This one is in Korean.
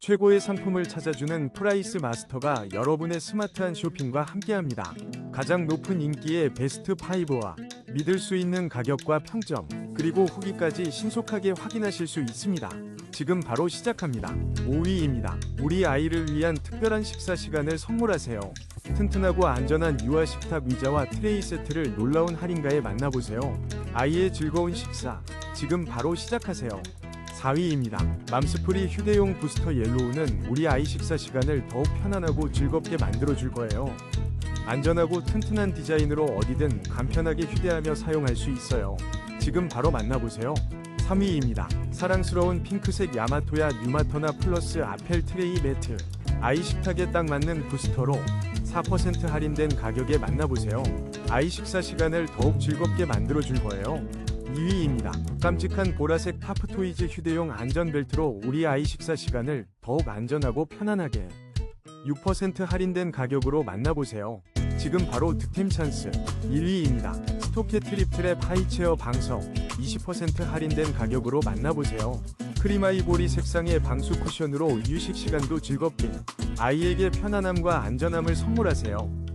최고의 상품을 찾아주는 프라이스 마스터가 여러분의 스마트한 쇼핑과 함께합니다. 가장 높은 인기의 베스트 5와 믿을 수 있는 가격과 평점, 그리고 후기까지 신속하게 확인하실 수 있습니다. 지금 바로 시작합니다. 5위입니다. 우리 아이를 위한 특별한 식사 시간을 선물하세요. 튼튼하고 안전한 유아 식탁 의자와 트레이 세트를 놀라운 할인가에 만나보세요. 아이의 즐거운 식사, 지금 바로 시작하세요. 4위입니다. 맘스프리 휴대용 부스터 옐로우는 우리 아이 식사 시간을 더욱 편안하고 즐겁게 만들어줄 거예요. 안전하고 튼튼한 디자인으로 어디든 간편하게 휴대하며 사용할 수 있어요. 지금 바로 만나보세요. 3위입니다. 사랑스러운 핑크색 야마토야 뉴마터나 플러스 아펠 트레이 매트. 아이 식탁에 딱 맞는 부스터로 4% 할인된 가격에 만나보세요. 아이 식사 시간을 더욱 즐겁게 만들어줄 거예요. 2위입니다. 깜찍한 보라색 파프토이즈 휴대용 안전벨트로 우리 아이 식사 시간을 더욱 안전하고 편안하게 6% 할인된 가격으로 만나보세요. 지금 바로 득템 찬스 1위입니다. 스토케 트립 트랩 하이체어 방석 20% 할인된 가격으로 만나보세요. 크리마이보리 색상의 방수 쿠션으로 휴식 시간도 즐겁게 아이에게 편안함과 안전함을 선물하세요.